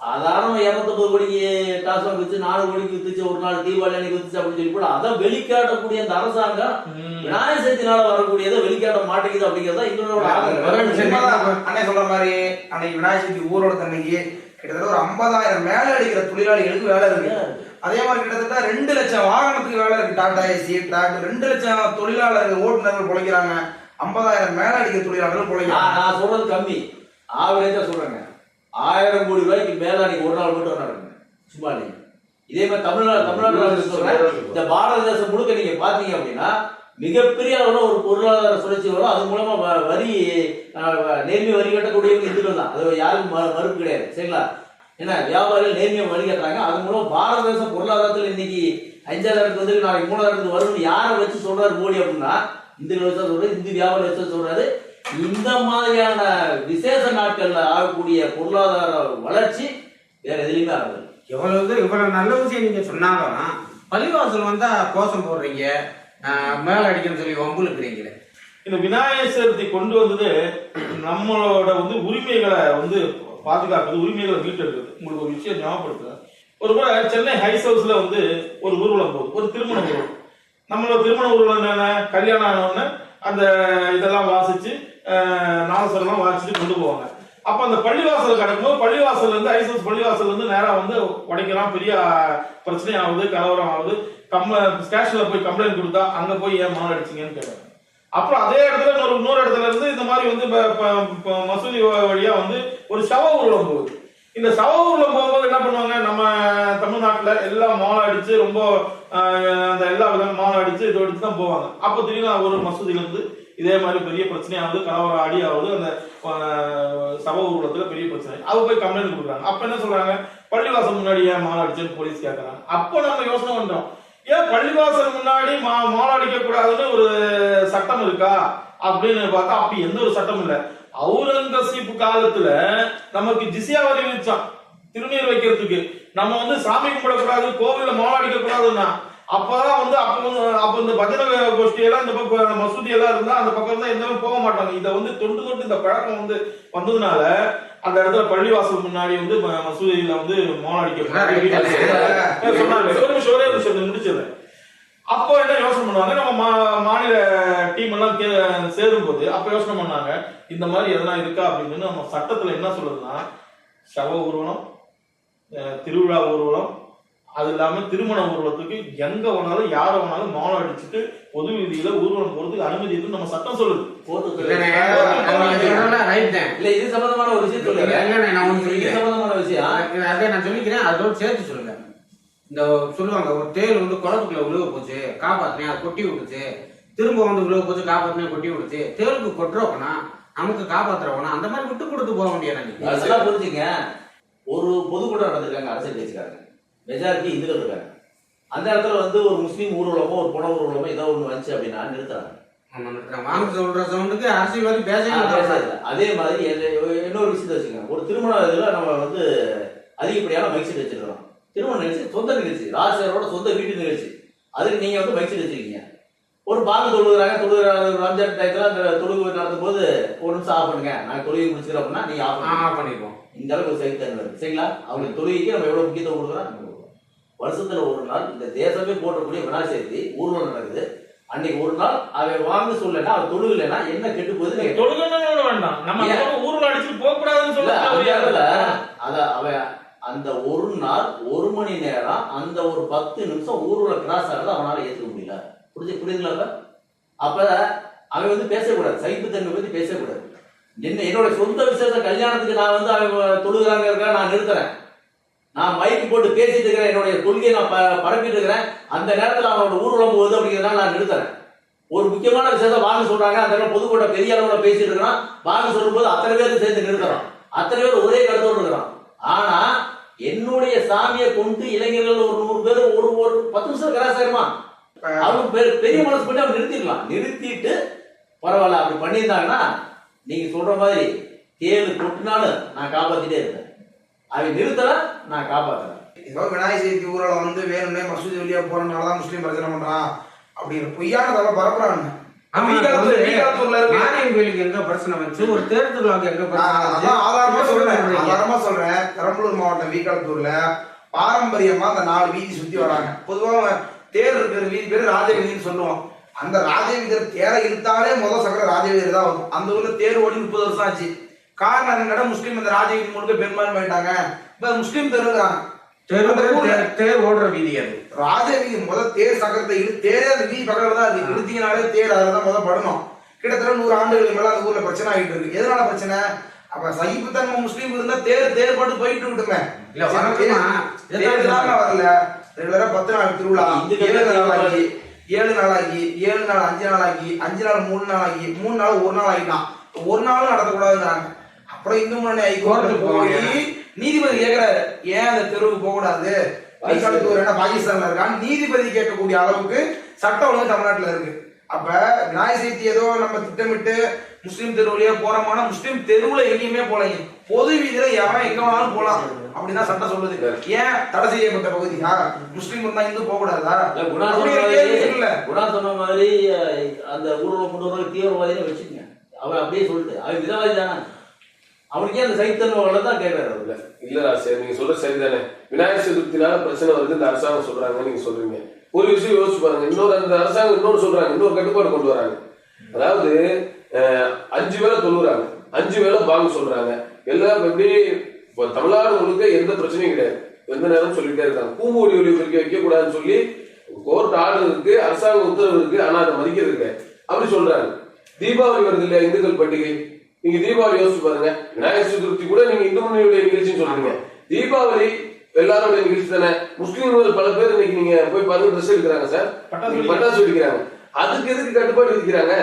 சாதாரண இரநூத்தொம்பது கோடிக்கு டாஸ்மாக் வித்து நாலு கோடிக்கு வித்துச்சு ஒரு நாள் தீபாவளி அன்னைக்கு வித்துச்சு அப்படின்னு சொல்லி கூட அதை வெளிக்காட்டக்கூடிய அந்த அரசாங்கம். விநாயகர் சதுர்த்தினால வரக்கூடியதை வெளிக்காட்ட மாட்டேங்குது அப்படிங்கிறதா எங்களோட ஆதங்கம். உண்மைதான். அண்ணே சொல்ற மாதிரி அன்னைக்கு விநாயகர் சதுர்த்தி ஊரோட அன்னைக்கு கிட்டத்தட்ட ஒரு ஐம்பதாயிரம் மேல அடிக்கிற தொழிலாளிகளுக்கு வேலை இருக்கு அதே மாதிரி கிட்டத்தட்ட ரெண்டு லட்சம் வாகனத்துக்கு வேலை இருக்கு டாடா ஏசி டிராக்டர் ரெண்டு லட்சம் தொழிலாளர்கள் ஓட்டுநர்கள் பிழைக்கிறாங்க ஐம்பதாயிரம் மேல அடிக்கிற தொழிலாளர்கள் நான் பிழைக்கிறாங்க நான் சொல்றது கம்மி ஆவரேஜா சொல்றேங்க ஆயிரம் கோடி ரூபாய்க்கு மேல அன்னைக்கு ஒரு நாள் மட்டும் நடக்குங்க சும்மா நீங்க இதே மாதிரி தமிழ்நாடு தமிழ்நாடு சொல்றேன். இந்த பாரத தேசம் முழுக்க நீங்க பாத்தீங்க அப்படின்னா மிகப்பெரிய அளவுல ஒரு பொருளாதார சுழற்சி வரும். அது மூலமா வரி அஹ், வ- நேர்மை வரி கட்டக்கூடியவங்க இந்துக்கள் தான். அது யாருக்கும் மறு- மறுப்பு கிடையாது. சரிங்களா? என்ன வியாபாரிகள் நேர்மையா வரி கட்டுறாங்க. அது மூலம் பாரத தேசம் பொருளாதாரத்தில் இன்னைக்கு அஞ்சாயிரத்துக்கு வந்து நாளைக்கு மூணாயிரத்துக்கு வரும்னு யாரை வச்சு சொல்றாரு மோடி அப்படின்னா இந்துக்கள் வச்சா சொல்றாரு இந்து வியாபாரி வச்சா சொல்றாரு. இந்த மாதிரியான விசேஷ நாட்கள்ல ஆகக்கூடிய பொருளாதார வளர்ச்சி வேற எதுலையுமே ஆகுது. எவ்வளவு இவ்வளவு நல்ல விஷயம் நீங்க சொன்னாலும் பள்ளிவாசல் வந்தா கோஷம் போடுறீங்க மேல அடிக்கணும்னு சொல்லி வம்பு இருக்கிறீங்களே இந்த விநாயகர் சதுர்த்தி கொண்டு வந்தது நம்மளோட வந்து உரிமைகளை வந்து பாதுகாக்கிறது உரிமைகளை மீட்டெடுக்கிறது. உங்களுக்கு ஒரு விஷயம் ஞாபகப்படுத்துறேன். ஒரு முறை சென்னை ஹைஸ் ஹவுஸ்ல வந்து ஒரு ஊர்வலம் போகுது ஒரு திருமண ஊர்வலம். நம்மளோட திருமண ஊர்வலம் என்னென்ன? கல்யாணம் ஆனவுடனே அந்த இதெல்லாம் வாசிச்சு அஹ், நாதஸ்வரம்லாம் வாசிச்சுட்டு கொண்டு போவாங்க. அப்ப அந்த பள்ளிவாசல் கிடக்கும்போது பள்ளிவாசல்ல இருந்து ஐஸ் ஹவுஸ் இருந்து நேரா வந்து உடைக்கலாம் பெரிய பிரச்சனை ஆகுது கலவரம் ஆகுது கம்ப்ள ஸ்டேஷன்ல போய் கம்ப்ளைண்ட் கொடுத்தா அங்க போய் ஏன் மாவு அடிச்சிங்கன்னு கேட்டாங்க. அப்புறம் அதே இடத்துல இன்னொரு இன்னொரு இடத்துல இருந்து இந்த மாதிரி வந்து மசூதி வழியாக வழியா வந்து ஒரு சவ ஊர்வலம் போகுது. இந்த சவ ஊர்ல போகும்போது என்ன பண்ணுவாங்க? நம்ம தமிழ்நாட்டுல எல்லாம் மோளம் அடிச்சு ரொம்ப அந்த எல்லா விதமும் மோளம் அடிச்சு இது அடிச்சு தான் போவாங்க. அப்போ திடீர்னு ஒரு மசூதியில இருந்து இதே மாதிரி பெரிய பிரச்சனையாவது கலவரம் அடி ஆகுது அந்த சவ ஊர்வலத்துல பெரிய பிரச்சனை. அவங்க போய் கம்ப்ளைண்ட் கொடுக்குறாங்க. அப்ப என்ன சொல்றாங்க? பள்ளிவாசல் முன்னாடி ஏன் மாலை அடிச்சுன்னு போலீஸ் கேட்கறாங்க அப்போ நம்ம யோசனை பண்றோம். ஏன் பள்ளிவாசல் முன்னாடி மா மாலை அடிக்க கூடாதுன்னு ஒரு சட்டம் இருக்கா? அப்படின்னு பார்த்தா அப்படி எந்த ஒரு சட்டம் இல்லை. அவுரங்கசீப் காலத்துல நமக்கு ஜிசியா வரி விதிச்சான் திருநீர் வைக்கிறதுக்கு. நம்ம வந்து சாமி கும்பிடக்கூடாது கோவில்ல மாலை அடிக்க கூடாதுன்னா அப்பதான் வந்து அப்ப வந்து அப்ப இந்த பஜனை கோஷ்டி எல்லாம் இந்த பக்கம் மசூதி எல்லாம் இருந்தா அந்த பக்கம் இருந்தா எந்தமே போக மாட்டாங்க. இதை வந்து தொண்டு தொட்டு இந்த பழக்கம் வந்து வந்ததுனால அந்த இடத்துல பள்ளிவாசல் முன்னாடி வந்து மசூதியில வந்து கூடாது. சொன்னாங்க. ஒரு நிமிஷம் முடிச்சிடுறேன். அப்போ என்ன யோசனை பண்ணுவாங்க நம்ம மா- மாநில டீம் எல்லாம் கே- சேரும் போது அப்ப யோசனை பண்ணாங்க இந்த மாதிரி எதனா இருக்கா அப்படின்னு நம்ம சட்டத்துல என்ன சொல்லுதுன்னா சவ ஊர்வலம் அஹ், திருவிழா ஊர்வலம் அது இல்லாம திருமண ஊர்வலத்துக்கு எங்க வேணாலும் யார வேணாலும் மாலை அடிச்சுட்டு பொது வீதியில ஊர்வலம் போறதுக்கு அனுமதி இருக்குன்னு நம்ம சட்டம் சொல்லுது. இல்ல இது சம்பந்தமான ஒரு விஷயம் சொல்லுங்க இது. சம்பந்தமான விஷயம். அதை நான் சொல்லிக்கிறேன். அதோட சேர்த்து சொல்லுங்க இந்த சொல்லுவாங்க ஒரு தேள் வந்து குளத்துக்குள்ள விழுக போச்சு காப்பாத்தினேன் அது கொட்டி விட்டுச்சு. திரும்ப வந்து விழுக போச்சு காப்பாத்தினேன் கொட்டி விட்டுச்சு. தேளுக்கு கொட்டுறவனா நமக்கு காப்பாத்துறவனா அந்த மாதிரி விட்டு கொடுத்து போக வேண்டியது அதெல்லாம் புரிஞ்சுங்க. ஒரு பொதுக்கூட்டம் நடந்திருக்காங்க அரசியல் கட்சிக்காரங்க. மெஜாரிட்டி இந்துக்கள் இருக்காங்க. அந்த இடத்துல வந்து ஒரு முஸ்லீம் ஊர்வலமோ ஒரு புன ஊர்வலமோ ஏதோ ஒண்ணு வந்துச்சு அப்படின்னா நிறுத்துறாங்க. அதே மாதிரி இன்னொரு விஷயத்த வச்சுக்கோங்க. ஒரு திருமண இதுல நம்ம வந்து அதிகப்படியான மைக் செட் வச்சிருக்கிறோம். திருமண நிகழ்ச்சி சொந்த நிகழ்ச்சி ராஜசேரோட சொந்த வீட்டு நிகழ்ச்சி. அதுக்கு நீங்க வந்து செட் வச்சிருக்கீங்க ஒரு பாங்கு தொழுகிறாங்க தொழுகிறாங்க ரம்ஜான் டயத்துல அந்த தொழுகு நடத்தும் போது ஒரு நிமிஷம் ஆஃப் பண்ணுங்க. நாங்க தொழுகை முடிச்சுக்கிறோம் அப்படின்னா நீங்க ஆஃப் ஆ, பண்ணுங்க ஆ, பண்ணிடுவோம். இந்த அளவுக்கு சைத்தன்மை இருக்கு சரிங்களா? அவங்க தொழுகைக்கு நம்ம எவ்வளவு முக்கியத்துவம் கொடுக்குறோம். வருஷத்துல ஒரு நாள் இந்த தேசமே போற்றக்கூடிய விநாயகர் சதுர்த்தி ஊர்வலம் நடக்குது. அன்னைக்கு ஒரு நாள் அவன் வாங்க சொல்லலைன்னா அவன் தொழுகலைன்னா என்ன கெட்டு போகுது நீங்க தொழுகணும்னு வேண்டாம். நம்ம ஊர்வலம் அடிச்சுட்டு போக கூடாதுன்னு சொல்ல அத அவன் அந்த ஒரு நாள் ஒரு மணி நேரம் அந்த ஒரு பத்து நிமிஷம் ஊர்வல கிராஸ் ஆகுது அவனால ஏத்துக்க முடியல. புரிஞ்சு புரியுதுங்களா அப்ப? அவன் வந்து பேசக்கூடாது. சைப்புத்தன்மை பத்தி பேசக்கூடாது. என்ன என்னோட சொந்த விசேஷ கல்யாணத்துக்கு நான் வந்து அவன் தொழுகிறாங்க இருக்கா நான் நிறுத்துறேன். நான் மைக்கு போட்டு பேசிட்டு இருக்கிறேன். என்னுடைய கொள்கையை நான் ப- பரப்பிட்டு இருக்கிறேன். அந்த நேரத்துல அவனோட ஊர்வலம் போகுது அப்படிங்கிறதா நான் நிறுத்துறேன். ஒரு முக்கியமான விஷயத்த வாங்க சொல்றாங்க. அந்த நேரம் பொதுக்கூட்டம் பெரிய அளவுல பேசிட்டு இருக்கிறான். வாங்க சொல்லும்போது அத்தனை பேர் சேர்ந்து நிறுத்துறோம். அத்தனை பேர் ஒரே கருத்தோடு இருக்கிறான் ஆனா என்னுடைய சாமியை கொண்டு இளைஞர்கள் ஒரு நூறு பேர் ஒரு ஒரு பத்து நிமிஷம் கலாச்சாரமா? அவங்க பெ- பெரிய மனசு பண்ணி அவங்க நிறுத்திடலாம். நிறுத்திட்டு பரவாயில்ல அப்படி பண்ணியிருந்தாங்கன்னா நீங்க சொல்ற மாதிரி தேழு கொட்டினாலும் நான் காப்பாத்திட்டே இருப்பேன். அவன் நிறுத்தல நான் காப்பாத்துறேன். ஏதோ விநாயகர் சதுர்த்தி ஊரில் வந்து வேணும்னே மசூதி வழியா போறதுனால தான் முஸ்லீம் பிரச்சனை பண்றான். அப்படிங்கிற பொய்யான தவிர பரப்புறாங்க கோயிலுக்கு எங்க பிரச்சனை வந்துச்சு? ஒரு தேர் திருவிழாவுக்கு எங்க ஆதாரமா சொல்றேன். ஆதாரமா சொல்றேன். பெரம்பலூர் மாவட்டம் வீக்காத்தூர்ல பாரம்பரியமா அந்த நாலு வீதி சுத்தி வராங்க. பொதுவா தேர் இருக்கிற வீதி பேரு ராஜவீதின்னு சொல்லுவோம் அந்த ராஜவீதர் தேரை இழுத்தாலே முதல் சக்கர ராஜவீதர் தான் வரும். அந்த ஊர்ல தேர் ஓடி முப்பது வருஷம் ஆச்சு. காரணம் என்னடா முஸ்லீம் இந்த ராஜவீதி முழுக்க பெரும்பான்மை ஆயிட்டாங்க இப்ப முஸ்லீம் தெருவுறாங்க தெரு ஓடுற வீதி அது. ராஜவீதி முதல் தேர் சக்கரத்தை இழு தேரே அந்த வீதி பக்கத்துல தான் இருக்கு. இழுத்தீங்கனாலே தேர் அதில் தான் முதல் படணும். கிட்டத்தட்ட நூறு ஆண்டுகளுக்கு மேல அந்த ஊர்ல பிரச்சனை ஆகிட்டு இருக்கு. எதனால பிரச்சனை? அப்ப சகிப்புத்தன்மை முஸ்லீம் இருந்தா தேர் தேர் பாட்டு போயிட்டு விட்டுமே. இல்ல வரல. ரெகுலரா பத்து நாள் திருவிழா. ஏழு நாள் ஆகி ஏழு நாள் ஆகி ஏழு நாள் அஞ்சு நாள் ஆகி அஞ்சு நாள் மூணு நாள் ஆகி மூணு நாள் ஒரு நாள் ஆகிட்டான் ஒரு நாளும் நடத்தக்கூடாதுங்கிறாங்க அப்புறம் இந்து முன்னணி ஹைகோர்ட்டு போய். நீதிபதி கேக்குறாரு ஏன் அந்த தெருவுக்கு போக கூடாது? வைகாலத்தூர் என்ன பாகிஸ்தான்ல இருக்கான்னு நீதிபதி கேட்கக்கூடிய அளவுக்கு சட்டம் ஒழுங்கு தமிழ்நாட்டுல இருக்கு. அப்ப விநாயகர் சதுர்த்தி ஏதோ நம்ம திட்டமிட்டு முஸ்லீம் தெருவுலயே போறோமானா முஸ்லீம் தெருவுல எங்கேயுமே போலங்க. பொது வீதியில எவன் எங்க வேணாலும் போலாம் அப்படிதான் சட்டம் சொல்லுது. ஏன் தடை செய்யப்பட்ட பகுதியா? முஸ்லீம் இருந்தா இந்து போக கூடாதா? குணா சொன்ன ஒரு மாதிரி அந்த ஊர்வலம் கொண்டு வர தீவிரவாதினே வச்சுக்கங்க. அவன் அப்படியே சொல்லிட்டு அவன் மிதவாதி தானே. அவனுக்கே அந்த சைத்தன்மை தான் கேட்கறாரு அவர்ல இல்லடா சரி நீங்க சரி சரிதானே? விநாயகர் சதுர்த்தினால பிரச்சனை வருது இந்த அரசாங்கம் சொல்றாங்க நீங்க சொல்றீங்க. ஒரு விஷயம் யோசிச்சு பாருங்க இன்னொரு அந்த அரசாங்கம் இன்னொரு சொல்றாங்க இன்னொரு கட்டுப்பாடு கொண்டு வராங்க. அதாவது அஞ்சு வேளை தொழுறாங்க அஞ்சு வேளை பாங்கு சொல்றாங்க. எல்லாம் எப்படி இப்போ தமிழ்நாடு முழுக்க எந்த பிரச்சனையும் கிடையாது. எந்த நேரம் சொல்லிட்டே இருக்காங்க. பூமூடி ஒளி வைக்க வைக்கக்கூடாதுன்னு சொல்லி கோர்ட் ஆர்டர் இருக்கு அரசாங்க உத்தரவு இருக்கு ஆனா அதை மதிக்கிறது கிடையாது. அப்படி சொல்றாங்க. தீபாவளி வருது இல்லையா இந்துக்கள் பண்டிகை? நீங்க தீபாவளி யோசிச்சு பாருங்க. விநாயகர் சதுர்த்தி கூட நீங்க இந்து முன்னணியுடைய நிகழ்ச்சின்னு சொல்றீங்க. தீபாவளி எல்லாரோட நிகழ்ச்சி தானே? முஸ்லீம்கள் பல பேர் இன்னைக்கு நீங்க போய் பாருங்க ட்ரெஸ் எடுக்கிறாங்க சார். பட்டாசு வெடிக்கிறாங்க. அதுக்கு எதுக்கு கட்டுப்பாடு விதிக்கிறாங்க?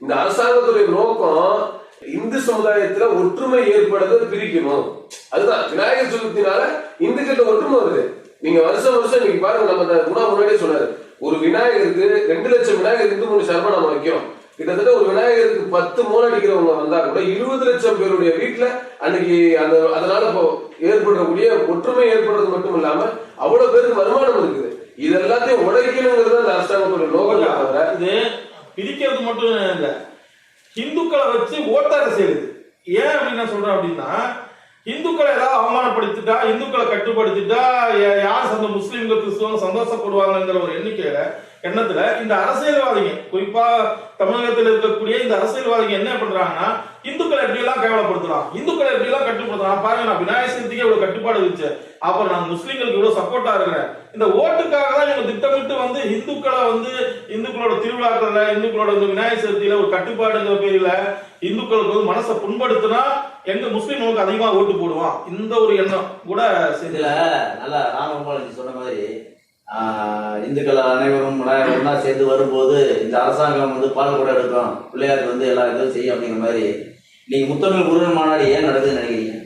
இந்த அரசாங்கத்துடைய நோக்கம் இந்து சமுதாயத்துல ஒற்றுமை ஏற்படுறதை பிரிக்கணும். அதுதான். விநாயகர் சதுர்த்தினால இந்துக்கிட்ட ஒற்றுமை வருது. நீங்க வருஷம் வருஷம் நீங்க பாருங்க நம்ம குணா முன்னாடியே சொன்னாரு. ஒரு விநாயகருக்கு ரெண்டு லட்சம் விநாயகர் இந்து மணி சர்மா நம்ம வைக்கிறோம் கிட்டத்தட்ட ஒரு விநாயகருக்கு பத்து மூணு அடிக்கிறவங்க வந்தா கூட இருபது லட்சம் பேருடைய வீட்டுல அன்னைக்கு அந்த அதனால இப்போ ஏற்படக்கூடிய ஒற்றுமை ஏற்படுறது மட்டும் இல்லாம அவ்வளவு பேருக்கு வருமானம் இருக்குது. இது எல்லாத்தையும் உடைக்கணுங்கிறது அந்த அரசாங்கத்தோட நோக்கம் தவிர இது பிரிக்கிறது மட்டும் இல்ல. இந்துக்களை வச்சு ஓட்டாக செய்யுது ஏன் அப்படின்னு சொல்றேன் அப்படின்னா இந்துக்களை ஏதாவது அவமானப்படுத்திட்டா இந்துக்களை கட்டுப்படுத்திட்டா யார் சந்த முஸ்லீம்கள் கிறிஸ்துவங்க சந்தோஷப்படுவாங்கங்கிற ஒரு எண்ணிக்கையில எண்ணத்துல இந்த அரசியல்வாதிங்க குறிப்பா தமிழகத்தில் இருக்கக்கூடிய இந்த அரசியல்வாதிங்க என்ன பண்றாங்கன்னா இந்துக்களை எப்படி எல்லாம் கேவலப்படுத்தலாம் இந்துக்களை எப்படி எல்லாம் கட்டுப்படுத்தலாம் பாருங்க நான் விநாயகர் சதுர்த்திக்கே இவ்வளவு கட்டுப்பாடு வச்சேன் அப்புறம் நான் முஸ்லீம்களுக்கு இவ்வளவு சப்போர்ட்டா இருக்கிறேன். இந்த ஓட்டுக்காக தான் இவங்க திட்டமிட்டு வந்து இந்துக்களை வந்து இந்துக்களோட திருவிழாக்கள்ல இந்துக்களோட இந்த விநாயகர் சதுர்த்தியில ஒரு கட்டுப்பாடுங்கிற பேர்ல இந்துக்களுக்கு வந்து மனசை புண்படுத்தினா எங்க முஸ்லீம்களுக்கு அதிகமா ஓட்டு போடுவான். இந்த ஒரு எண்ணம் கூட இதுல நல்லா ராமகோபாலஜி சொன்ன மாதிரி இந்துக்கள் அனைவரும் ஒண்ணா சேர்ந்து வரும்போது இந்த அரசாங்கம் வந்து பால் கூட எடுக்கும். பிள்ளையாருக்கு வந்து எல்லா இதுவும் செய்யும் அப்படிங்கிற மாதிரி. நீங்க முத்தமிழ் முருகன் மாநாடு ஏன் நடக்குதுன்னு நினைக்கிறீங்க?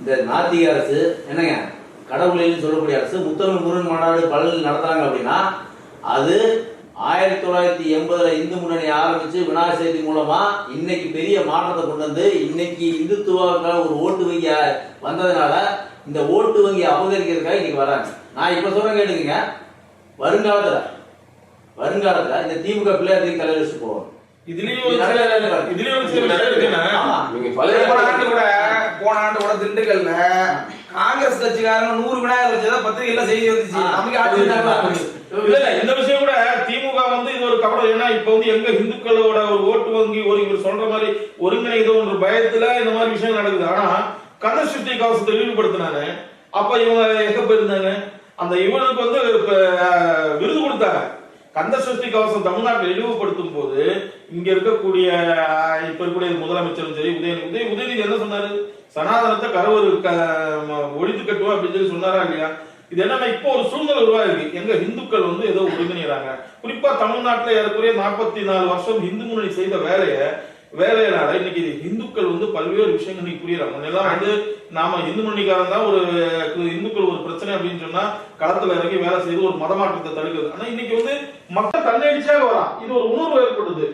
இந்த நாத்திக அரசு என்னங்க? கடவுளின்னு சொல்லக்கூடிய அரசு முத்தமிழ் முருகன் மாநாடு பலனில் நடத்துறாங்க அப்படின்னா அது ஆயிரத்தி தொள்ளாயிரத்தி எண்பதுல இந்து முன்னணி ஆரம்பிச்சு விநாயகர் சதுர்த்தி மூலமா இன்னைக்கு பெரிய மாற்றத்தை கொண்டு வந்து இன்னைக்கு இந்துத்துவாக்கான ஒரு ஓட்டு வங்கி வந்ததுனால இந்த ஓட்டு வங்கி அபகரிக்கிறதுக்காக இன்னைக்கு வராங்க. நான் இப்ப சொல்றேன் கேட்டுக்கங்க. வருங்காலத்துல வருங்காலத்துல இந்த திமுக பிள்ளையார் தலையில வச்சு போவோம் இதுலயும் ஒரு இதுலயும் ஒரு கூட போன ஆண்டு கூட திண்டுக்கல்ல காங்கிரஸ் கட்சிக்காரங்க நூறு விநாயகர் வச்சதா பத்திரிகையில செய்தி வந்துச்சு. நமக்கு இல்ல இல்ல இந்த விஷயம் கூட திமுக வந்து இது ஒரு கபடம் ஏன்னா இப்ப வந்து எங்க இந்துக்களோட ஒரு ஓட்டு வங்கி ஒரு இவர் சொல்ற மாதிரி ஒருங்கிணைதோன்ற பயத்துல இந்த மாதிரி விஷயம் நடக்குது. ஆனா கந்தசக்தி கவசத்தை இழிவுபடுத்தினாங்க அப்ப இவங்க எங்க போயிருந்தாங்க? அந்த இவனுக்கு வந்து விருது கொடுத்தாங்க. கந்த சஷ்டி கவசம் தமிழ்நாட்டில் இழிவுபடுத்தும் போது இங்க இருக்கக்கூடிய இப்ப இருக்கக்கூடிய முதலமைச்சரும் சரி உதய உதய உதயநிதி என்ன சொன்னாரு? சனாதனத்தை கரவர் க- ஒழித்து கட்டுவோம் அப்படின்னு சொல்லி சொன்னாரா இல்லையா? இது என்னன்னா இப்போ ஒரு சூழ்நிலை உருவாயிருக்கு. எங்க இந்துக்கள் வந்து ஏதோ ஒழுங்கினாங்க குறிப்பா தமிழ்நாட்டில் ஏறக்குறைய நாற்பத்தி நாலு வருஷம் இந்து முன்னணி செய்த வேலையை வேலையினால இன்னைக்கு இந்துக்கள் வந்து பல்வேறு விஷயங்கள் இன்னைக்கு புரியறாங்க முன்னெல்லாம் வந்து நாம இந்து மணிக்காரன் தான் ஒரு இந்துக்கள் ஒரு பிரச்சனை அப்படின்னு சொன்னா களத்துல இறங்கி வேலை செய்து ஒரு மதமாற்றத்தை தடுக்குது. ஆனா இன்னைக்கு வந்து மக்கள் தன்னெழுச்சியாக வரா இது ஒரு உணர்வு ஏற்படுது.